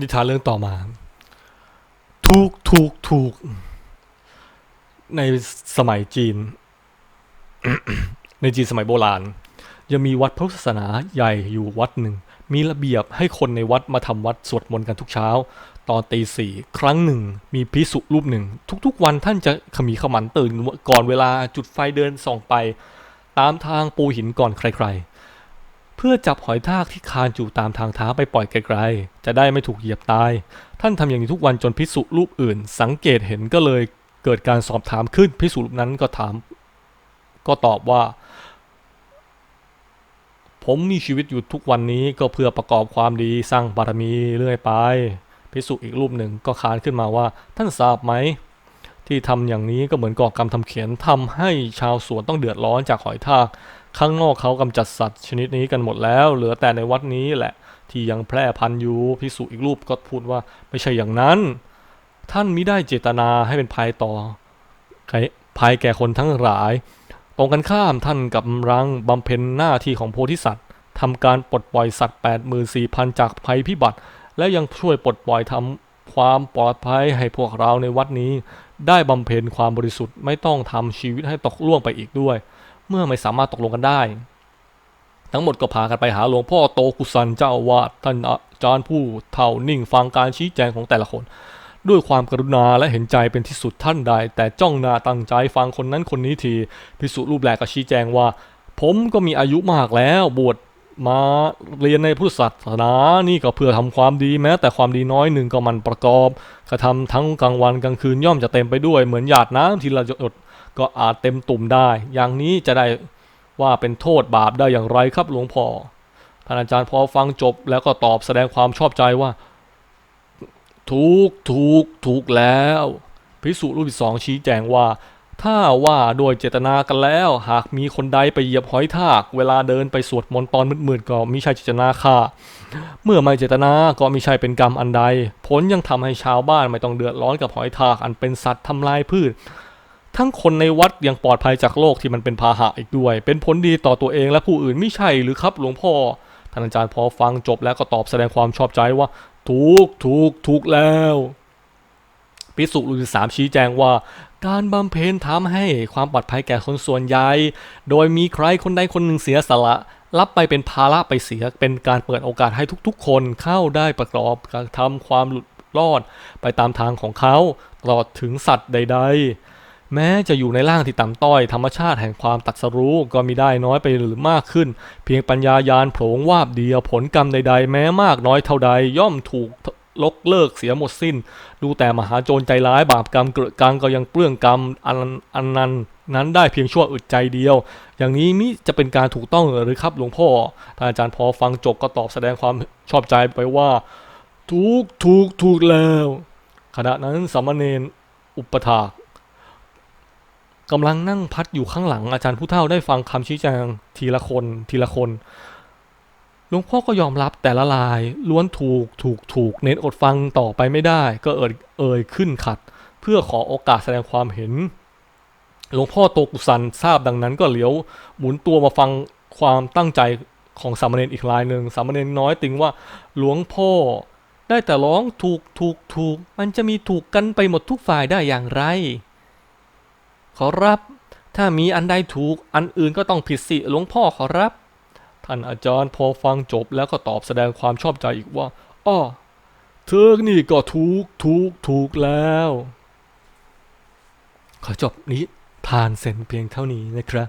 นิทานเรื่องต่อมา ถูกถูกถูก ในสมัยจีน ในจีนสมัยโบราณ ยังมีวัดพุทธศาสนาใหญ่อยู่วัดหนึ่ง มีระเบียบให้คนในวัดมาทำวัดสวดมนต์กันทุกเช้า ตอนตีสี่ครั้งหนึ่ง มีพิสุรูปหนึ่ง ทุกๆวันท่านจะขมีขมันตื่นก่อนเวลาจุดไฟเดินส่องไป ตามทางปูหินก่อนใคร ๆ เพื่อจับหอยทากที่คานอยู่ตามทางเท้าไปปล่อยไกลๆ จะได้ไม่ถูกเหยียบตาย ท่านทำอย่างนี้ทุกวันจนพิสุรูปอื่น สังเกตเห็นก็เลยเกิดการสอบถามขึ้นพิสุรูปนั้นก็ถาม ก็ตอบว่า ผมมีชีวิตอยู่ทุกวันนี้ก็เพื่อประกอบความดีสร้างบารมีเรื่อยไปพิสุอีกรูปหนึ่งก็คานขึ้นมาว่า ท่านทราบไหมที่ทำอย่างนี้ก็เหมือนก่อกรรมทำเขียนทำให้ชาวสวนต้องเดือดร้อนจากหอยทาก ข้างนอกเขากำจัดสัตว์ชนิดนี้กันหมดแล้ว เหลือแต่ในวัดนี้แหละ ที่ยังแพร่พันธุ์อยู่พิสุอีกรูปก็พูดว่าไม่ใช่อย่างนั้น ท่านมิได้เจตนาให้เป็นภัยต่อใครภัยแก่คนทั้งหลาย ตรงกันข้ามท่านกำลังบำเพ็ญหน้าที่ของโพธิสัตว์ทำการปลดปล่อยสัตว์ 84,000 จากภัยพิบัติ และยังช่วยปลดปล่อยทำความปลอดภัยให้พวกเราในวัดนี้ ได้บำเพ็ญความบริสุทธิ์ไม่ต้องทำชีวิตให้ตกล่วงไปอีกด้วย เมื่อไม่สามารถตกลงกันได้ ทั้งหมดก็พากันไปหาหลวงพ่อโตกุสันเจ้าวาสท่านอาจารย์ผู้เท่านิ่งฟังการชี้แจงของแต่ละคน ด้วยความกรุณาและเห็นใจเป็นที่สุดท่านใด แต่จ้องหน้าตั้งใจฟังคนนั้นคนนี้ทีพิสุรูปแรกก็ชี้แจงว่า ผมก็มีอายุมากแล้วบวชมาเรียนในพุทธศาสนานี่ก็เพื่อทำความดีแม้ แต่ความดีน้อยหนึ่งก็มันประกอบกระทำทั้งกลางวันกลางคืนย่อมจะเต็มไปด้วยเหมือนหยาดน้ำทีละหยด ก็อาจเต็มตุ่มได้ อย่างนี้จะได้ว่าเป็นโทษบาปได้อย่างไรครับหลวงพ่อท่านอาจารย์พอฟังจบแล้วก็ตอบแสดงความชอบใจว่า ถูกถูกถูกแล้วพิสุรูปที่สองชี้แจงว่า ถ้าว่าโดยเจตนากันแล้ว หากมีคนใดไปเหยียบหอยทาก เวลาเดินไปสวดมนต์ตอนมืดๆก็มิใช่เจตนาฆ่าเมื่อไม่เจตนาก็มิใช่เป็นกรรมอันใด ผลยังทำให้ชาวบ้านไม่ต้องเดือดร้อนกับหอยทากอันเป็นสัตว์ทำลายพืช ทั้งคนในวัดยังปลอดภัยจากโรคที่มันเป็นพาหะอีกด้วย เป็นผลดีต่อตัวเองและผู้อื่นไม่ใช่หรือครับหลวงพ่อท่านอาจารย์พอฟังจบแล้วก็ตอบแสดงความชอบใจว่า ถูกถูกถูกแล้วพิสุรุ่นสามชี้แจงว่า การบำเพ็ญทำให้ความปลอดภัยแก่คนส่วนใหญ่ โดยมีใครคนใดคนหนึ่งเสียสละ รับไปเป็นภาระไปเสีย เป็นการเปิดโอกาสให้ทุกๆ คนเข้าได้ประกอบการทำความหลุดรอดไปตามทางของเขาตลอดถึงสัตว์ใด ๆ แม้จะอยู่ในร่างที่ต่ำต้อย ธรรมชาติแห่งความตัดสรู้ก็มีได้น้อยไปหรือมากขึ้น เพียงปัญญายาณโผงวาบเดียวผลกรรมใดๆ แม้มากน้อยเท่าใดย่อมถูกลกเลิกเสียหมดสิ้น ดูแต่มหาโจรใจร้ายบาปกรรมเกิดกรรมก็ยังเปลื้องกรรมอันอันนั้นนั้นได้เพียงชั่วอึดใจเดียว อย่างนี้มิจะเป็นการถูกต้องหรือครับหลวงพ่อท่านอาจารย์พอฟังจบก็ตอบแสดงความชอบใจไปว่า ถูกถูกถูกแล้ว ขณะนั้นสามเณรอุปถาก กำลังนั่งพัดอยู่ข้างหลังอาจารย์ผู้เฒ่าได้ฟังคำชี้แจงทีละคนทีละคนหลวงพ่อก็ยอมรับแต่ละลายล้วนถูกถูกถูกเน้นอดฟังต่อไปไม่ได้ ก็เอ่ยเอ่ยขึ้นขัด เพื่อขอโอกาสแสดงความเห็น หลวงพ่อโตกุสันทราบดังนั้นก็เหลียวหมุนตัวมาฟังความตั้งใจของสามเณรอีกรายหนึ่งสามเณรน้อยติงว่าหลวงพ่อได้แต่ร้องถูกถูกถูก มันจะมีถูกกันไปหมดทุกฝ่ายได้อย่างไร ขอรับ ถ้ามีอันใดถูก อันอื่นก็ต้องผิดสิหลวงพ่อขอรับ ท่านอาจารย์พอฟังจบแล้วก็ตอบแสดงความชอบใจอีกว่าอ้อเธอนี่ก็ถูกถูกถูกแล้ว ขอจบนี้ผ่านเซนเพียงเท่านี้นะครับ